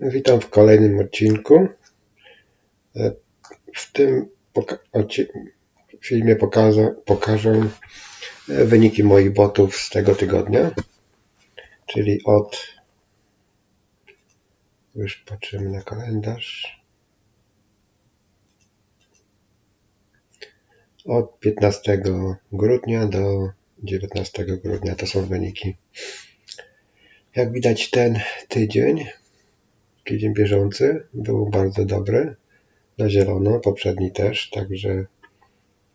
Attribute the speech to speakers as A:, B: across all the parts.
A: Witam w kolejnym odcinku. E, w tym filmie pokażę, e, wyniki moich botów z tego tygodnia, czyli od już patrzymy na kalendarz od 15 grudnia do 19 grudnia to są wyniki. Jak widać ten tydzień Tydzień bieżący był bardzo dobry, na zielono, poprzedni też, także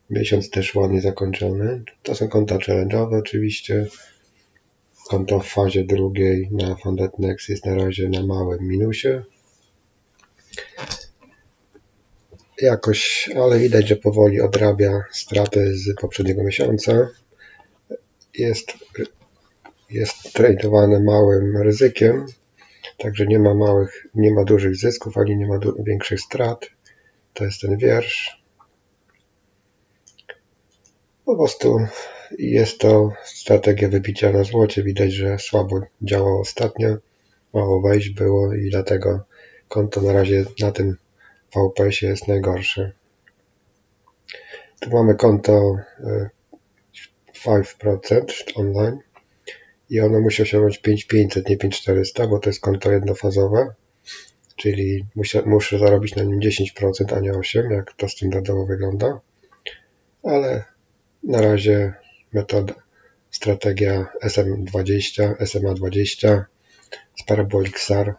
A: miesiąc też ładnie zakończony. To są konta challenge'owe oczywiście. Konto w fazie drugiej na Funded jest na razie na małym minusie. Jakoś, ale widać, że powoli odrabia straty z poprzedniego miesiąca. Jest, jest tradowane małym ryzykiem, Także nie ma małych, nie ma dużych zysków, ani nie ma większych strat. To jest ten wiersz. Po prostu jest to strategia wybicia na złocie. Widać, że słabo działało ostatnio. Mało wejść było i dlatego konto na razie na tym VPS jest najgorsze. Tu mamy konto 5% e, online i ono musi osiągnąć 5500, nie 5400, bo to jest konto jednofazowe, czyli muszę, muszę zarobić na nim 10%, a nie 8%, jak to standardowo wygląda. Ale na razie metoda, strategia SM20, SMA20 z Parabolic SAR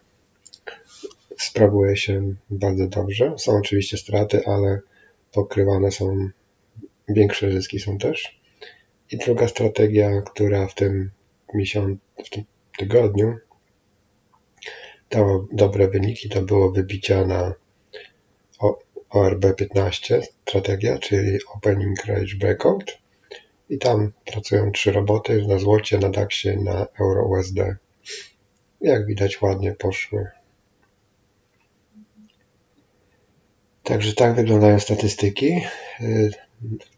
A: sprawuje się bardzo dobrze. Są oczywiście straty, ale pokrywane są, większe zyski są też. I druga strategia, która w tym miesiąc, w tym tygodniu dało dobre wyniki, to było wybicia na ORB 15 strategia, czyli Opening Range Breakout i tam pracują trzy roboty na złocie, na DAXie, na Euro USD. Jak widać ładnie poszły. Także tak wyglądają statystyki y,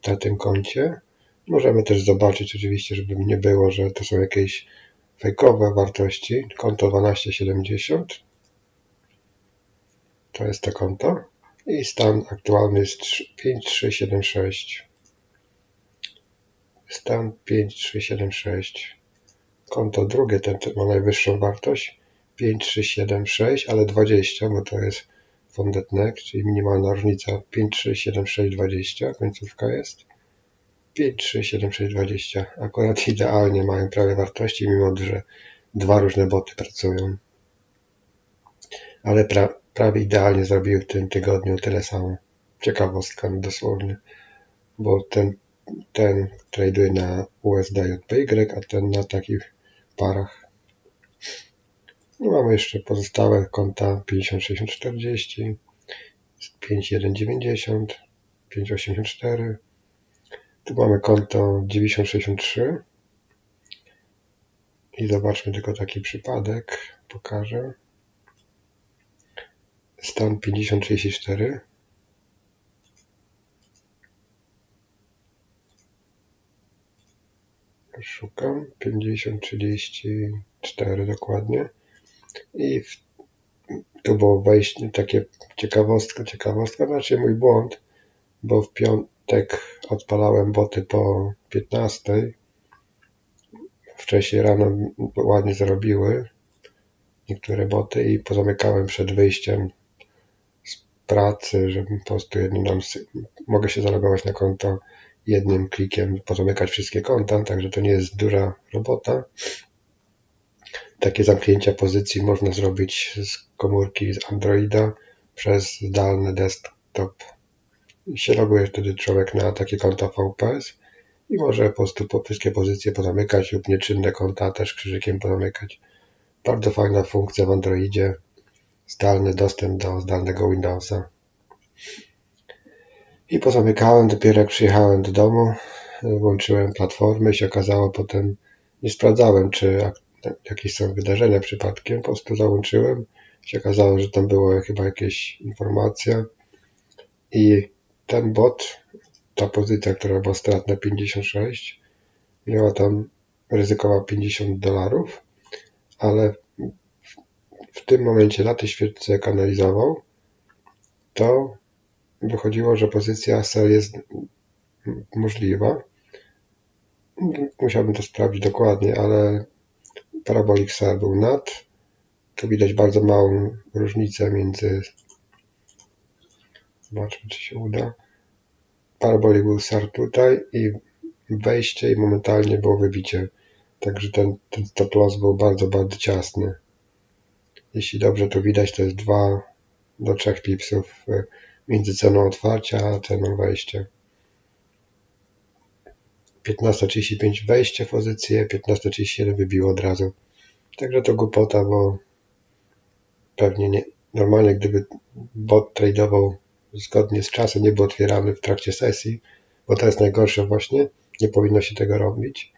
A: na tym koncie. Możemy też zobaczyć oczywiście, żeby nie było, że to są jakieś fejkowe wartości. Konto 1270 to jest to konto i stan aktualny jest 5376. Stan 5376. Konto drugie ten, ma najwyższą wartość 5376, ale 20, bo to jest funded neck, czyli minimalna różnica 537620 końcówka jest. 5, 3, 7, 6, 20. Akurat idealnie mają prawie wartości, mimo że dwa różne boty pracują. Ale pra, prawie idealnie zrobiły w tym tygodniu tyle samo. Ciekawostka dosłownie. Bo ten, ten traduje na USD JPY, a ten na takich parach. No mamy jeszcze pozostałe konta 506040, 5190, 584, tu mamy konto 9063 i zobaczmy tylko taki przypadek, pokażę. Stan 5034 szukam. 5034 dokładnie. I w, tu było wejście takie ciekawostka, ciekawostka, znaczy mój błąd, bo w piąt tak odpalałem boty po 15. Wcześniej rano ładnie zarobiły niektóre boty i pozamykałem przed wyjściem z pracy, żeby po prostu jednym mogę się zalogować na konto jednym klikiem, pozamykać wszystkie konta, także to nie jest duża robota. Takie zamknięcia pozycji można zrobić z komórki z Androida przez zdalny desktop się loguje wtedy człowiek na takie konto VPS i może po prostu po wszystkie pozycje pozamykać lub nieczynne konta też krzyżykiem pozamykać. Bardzo fajna funkcja w Androidzie. Zdalny dostęp do zdalnego Windowsa. I pozamykałem, dopiero jak przyjechałem do domu, włączyłem platformę i się okazało potem, nie sprawdzałem, czy jakieś są wydarzenia przypadkiem, po prostu załączyłem. Się okazało, że tam była chyba jakaś informacja i ten bot, ta pozycja, która była stratna 56, miała tam ryzykowała 50 dolarów, ale w tym momencie na tej świeczce jak analizował, to wychodziło, że pozycja sell jest możliwa. Musiałbym to sprawdzić dokładnie, ale Parabolic SAR był nad. Tu widać bardzo małą różnicę między zobaczmy czy się uda. Parabolic był SAR tutaj i wejście i momentalnie było wybicie. Także ten, ten stop loss był bardzo, bardzo ciasny. Jeśli dobrze to widać, to jest 2 do 3 pipsów e, między ceną otwarcia a ceną wejścia. 15.35 wejście w pozycję, 15.37 wybiło od razu. Także to głupota, bo pewnie nie, normalnie gdyby bot tradeował zgodnie z czasem, nie był otwierany w trakcie sesji, bo to jest najgorsze właśnie, nie powinno się tego robić.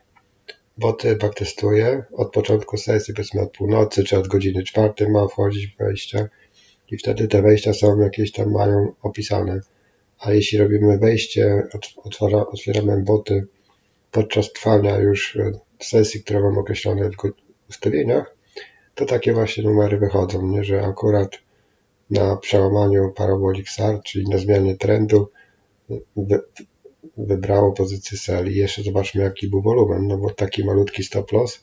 A: Boty backtestuje od początku sesji, powiedzmy od północy czy od godziny czwartej ma wchodzić wejścia i wtedy te wejścia są jakieś tam mają opisane. A jeśli robimy wejście, otwora, otwieramy boty podczas trwania już sesji, które mam określone w ustawieniach, to takie właśnie numery wychodzą, nie? że akurat na przełamaniu Parabolic SAR, czyli na zmianie trendu, wy, wybrało pozycję sell. I jeszcze zobaczmy, jaki był wolumen, no bo taki malutki stop loss,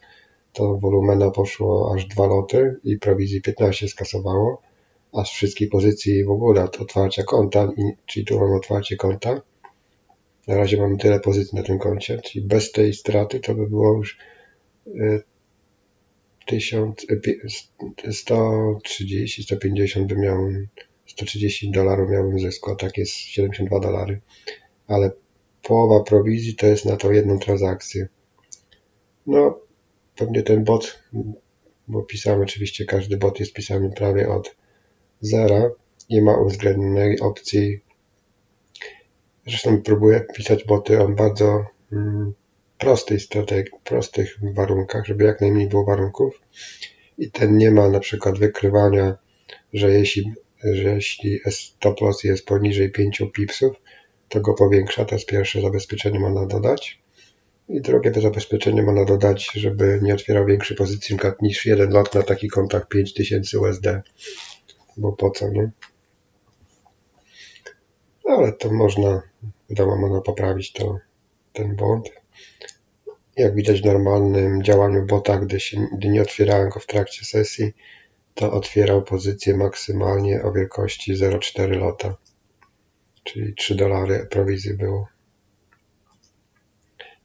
A: to wolumena poszło aż dwa loty i prowizji 15 skasowało, a z wszystkich pozycji w ogóle od otwarcia konta, czyli tu mam otwarcie konta, na razie mamy tyle pozycji na tym koncie, czyli bez tej straty to by było już 130, 150 by miał 130 dolarów miałbym zysku, a tak jest 72 dolary, ale połowa prowizji to jest na tą jedną transakcję. No, pewnie ten bot, bo pisałem oczywiście, każdy bot jest pisany prawie od zera i ma uwzględnionej opcji Zresztą próbuję pisać boty o bardzo mm, prostej strategii, prostych warunkach, żeby jak najmniej było warunków. I ten nie ma na przykład wykrywania, że jeśli, że jeśli stop loss jest poniżej 5 pipsów, to go powiększa. To jest pierwsze zabezpieczenie można dodać. I drugie to zabezpieczenie można dodać, żeby nie otwierał większej pozycji niż jeden lot na taki kontakt 5000 USD. Bo po co, nie? ale to można, wiadomo, można poprawić to, ten błąd. Jak widać normalnym działaniu bota, gdy, się, gdy nie otwierałem go w trakcie sesji, to otwierał pozycję maksymalnie o wielkości 0,4 lota, czyli 3 dolary prowizji było.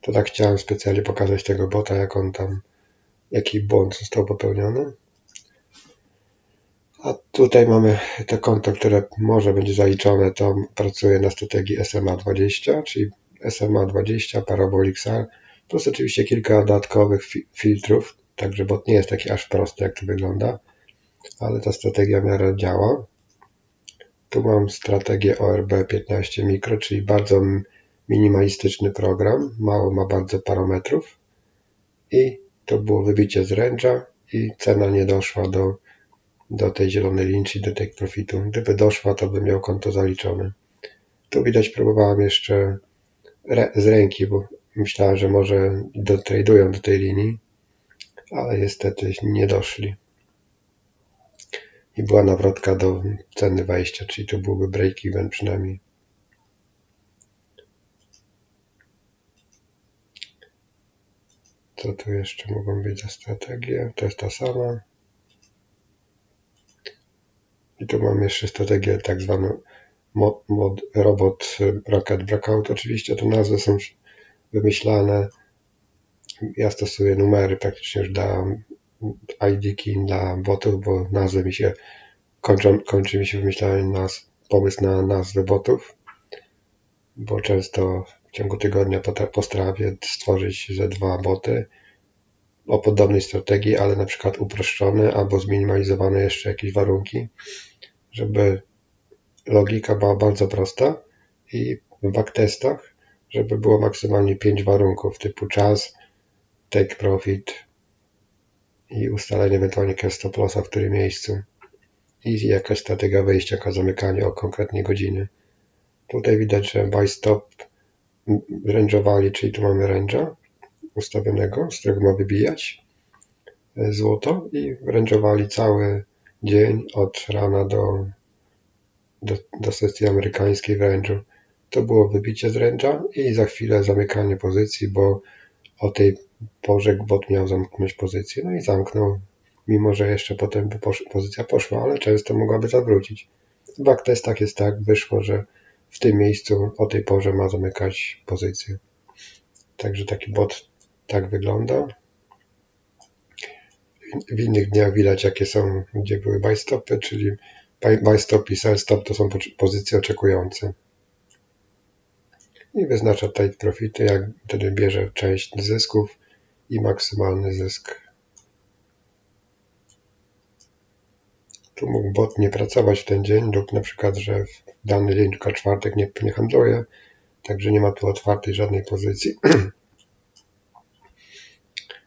A: To tak chciałem specjalnie pokazać tego bota, jak on tam, jaki błąd został popełniony. A tutaj mamy to konto, które może być zaliczone, to pracuje na strategii SMA20, czyli SMA20, Parabolic plus oczywiście kilka dodatkowych fi filtrów, także bot nie jest taki aż prosty, jak to wygląda, ale ta strategia w miarę działa. Tu mam strategię ORB 15 mikro, czyli bardzo minimalistyczny program, mało ma bardzo parametrów i to było wybicie z range'a i cena nie doszła do do tej zielonej linii, do take profitu. Gdyby doszła, to bym miał konto zaliczone. Tu widać, próbowałem jeszcze z ręki, bo myślałem, że może dotradują do tej linii, ale niestety nie doszli. I była nawrotka do ceny wejścia, czyli to byłby break even przynajmniej. Co tu jeszcze mogą być za strategie? To jest ta sama. I tu mam jeszcze strategię tak zwaną mod, mod, robot rocket breakout. Oczywiście te nazwy są wymyślane. Ja stosuję numery praktycznie już dla ID key dla botów, bo nazwy mi się kończą, kończy mi się wymyślanie nas, pomysł na nazwy botów, bo często w ciągu tygodnia postarawię stworzyć ze dwa boty o podobnej strategii, ale na przykład uproszczone albo zminimalizowane jeszcze jakieś warunki żeby logika była bardzo prosta i w backtestach, żeby było maksymalnie 5 warunków typu czas, take profit i ustalenie ewentualnie stop lossa w którym miejscu i jakaś strategia wyjścia, jako zamykanie o konkretnej godzinie. Tutaj widać, że buy stop range'owali, czyli tu mamy range'a ustawionego, z którego ma wybijać e, złoto i range'owali cały dzień od rana do, do, do sesji amerykańskiej w range'u. To było wybicie z range'a i za chwilę zamykanie pozycji, bo o tej porze bot miał zamknąć pozycję. No i zamknął, mimo że jeszcze potem pozycja poszła, ale często mogłaby zawrócić. W backtestach jest tak, wyszło, że w tym miejscu o tej porze ma zamykać pozycję. Także taki bot tak wygląda. W innych dniach widać, jakie są, gdzie były buy stopy, czyli buy stop i sell stop to są pozycje oczekujące. I wyznacza take profity, jak wtedy bierze część zysków i maksymalny zysk. Tu mógł bot nie pracować w ten dzień lub na przykład, że w dany dzień, tylko czwartek nie, nie handluje, także nie ma tu otwartej żadnej pozycji.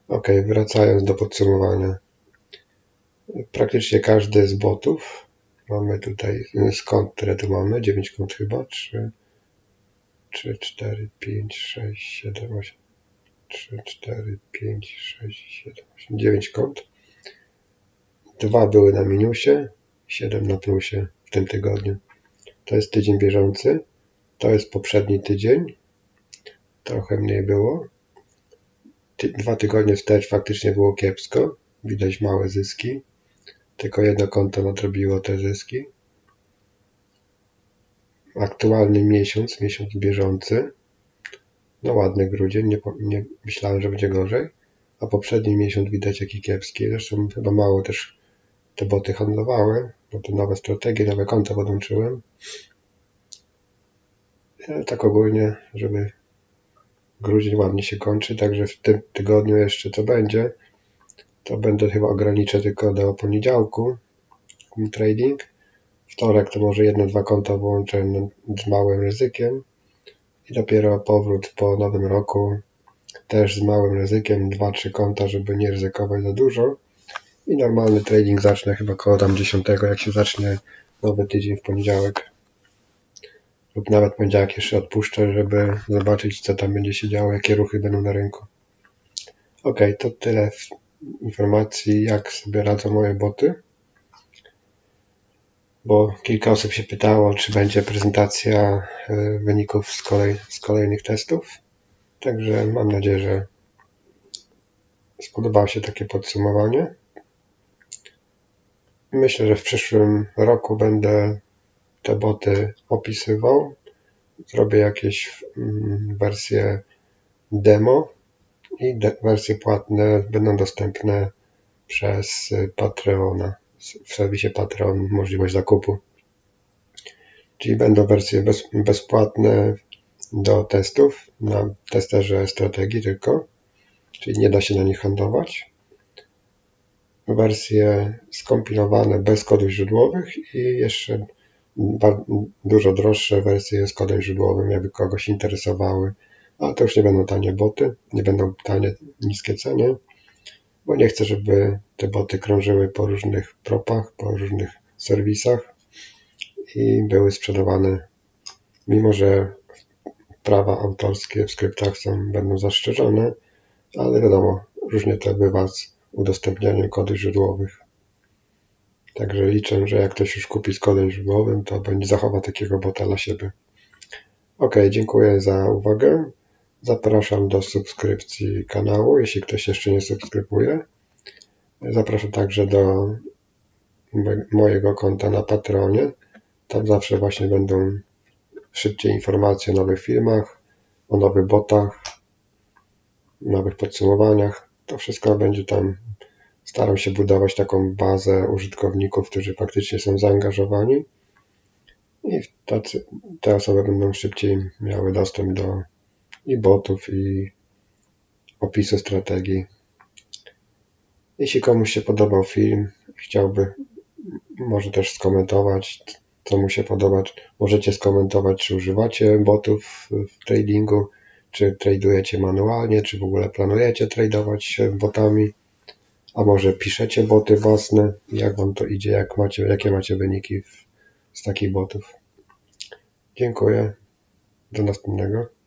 A: ok, wracając do podsumowania. Praktycznie każdy z botów, mamy tutaj skąd, które tu mamy, 9 kont chyba, 3, 3, 4, 5, 6, 7, 8, 3, 4, 5, 6, 7, 8, 9 kont. Dwa były na minusie, 7 na plusie w tym tygodniu. To jest tydzień bieżący. To jest poprzedni tydzień. Trochę mniej było. Ty, dwa tygodnie wstecz faktycznie było kiepsko. Widać małe zyski. Tylko jedno konto nadrobiło te zyski. Aktualny miesiąc, miesiąc bieżący. No ładny grudzień, nie, nie myślałem, że będzie gorzej. A poprzedni miesiąc widać jaki kiepski. Zresztą chyba mało też te boty handlowały, bo to nowe strategie, nowe konta podłączyłem. Ale tak ogólnie, żeby grudzień ładnie się kończy, także w tym tygodniu jeszcze co będzie, to będę chyba ograniczę tylko do poniedziałku trading. Wtorek to może jedno, dwa konta włączę z małym ryzykiem i dopiero powrót po nowym roku też z małym ryzykiem, dwa, trzy konta, żeby nie ryzykować za dużo i normalny trading zacznę chyba koło tam 10, jak się zacznie nowy tydzień w poniedziałek. Lub nawet poniedziałek jeszcze odpuszczę, żeby zobaczyć, co tam będzie się działo, jakie ruchy będą na rynku. Ok, to tyle informacji, jak sobie radzą moje boty. Bo kilka osób się pytało, czy będzie prezentacja e, wyników z, kolej, z kolejnych testów. Także mam nadzieję, że spodobało się takie podsumowanie. Myślę, że w przyszłym roku będę te boty opisywał. Zrobię jakieś mm, wersje demo i wersje płatne będą dostępne przez Patreona. W serwisie Patreon możliwość zakupu. Czyli będą wersje bez, bezpłatne do testów na testerze strategii tylko, czyli nie da się na nich handlować wersje skompilowane bez kodów źródłowych i jeszcze dużo droższe wersje z kodem źródłowym, jakby kogoś interesowały. Ale to już nie będą tanie boty, nie będą tanie, niskie ceny, bo nie chcę, żeby te boty krążyły po różnych propach, po różnych serwisach i były sprzedawane, mimo że prawa autorskie w skryptach są, będą zastrzeżone, ale wiadomo, różnie to bywa z udostępnianiem kodów źródłowych. Także liczę, że jak ktoś już kupi z kodem źródłowym, to będzie zachowa takiego bota dla siebie. Ok, dziękuję za uwagę. Zapraszam do subskrypcji kanału, jeśli ktoś jeszcze nie subskrybuje. Zapraszam także do mojego konta na Patronie. Tam zawsze właśnie będą szybciej informacje o nowych filmach, o nowych botach, nowych podsumowaniach. To wszystko będzie tam. Staram się budować taką bazę użytkowników, którzy faktycznie są zaangażowani i tacy, te osoby będą szybciej miały dostęp do i botów, i opisu strategii. Jeśli komuś się podobał film, chciałby może też skomentować, co mu się podoba. Możecie skomentować, czy używacie botów w tradingu, czy tradujecie manualnie, czy w ogóle planujecie tradować botami, a może piszecie boty własne, jak wam to idzie, jak macie, jakie macie wyniki w, z takich botów. Dziękuję. Do następnego.